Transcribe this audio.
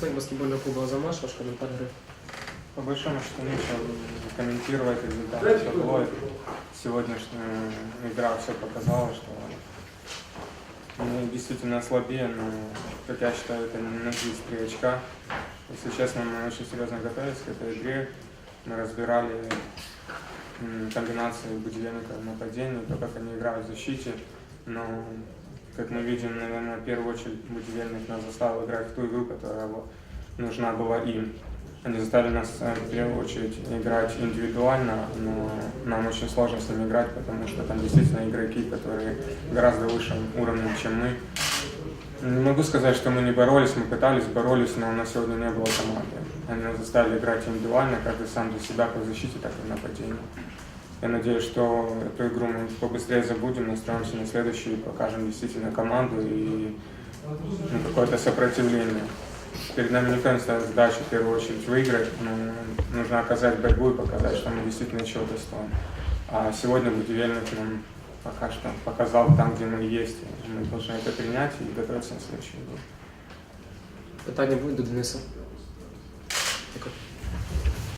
Представник баскетбольного клуба «Азамаш», ваш коментар гри. По большому счету нечего комментировать результаты таблоид. Сегодняшняя игра все показала, что мы действительно слабее, но, как я считаю, это не на 33 очка. Если честно, мы очень серьезно готовились к этой игре. Мы разбирали комбинации Будильника в нападении, то, как они играют в защите. Но, как мы видим, наверное, в первую очередь Будильник нас заставил играть в ту игру, которая нужна была им. Они заставили нас э, в первую очередь играть индивидуально, но нам очень сложно с ними играть, потому что там действительно игроки, которые гораздо выше уровня, чем мы. Не могу сказать, что мы не боролись, мы пытались, боролись, но у нас сегодня не было команды. Они нас заставили играть индивидуально, каждый сам для себя, как защите, так и в нападении. Я надеюсь, что эту игру мы побыстрее забудем, настроимся на следующую и покажем действительно команду и ну, какое-то сопротивление. Перед нами не ставит задачу в первую очередь выиграть, но нужно оказать борьбу и показать, что мы действительно чего-то стоим. А сегодня Будивельник нам пока что показал там, где мы есть. Мы должны это принять и готовиться на следующую игру. Питання будуть до Дениса.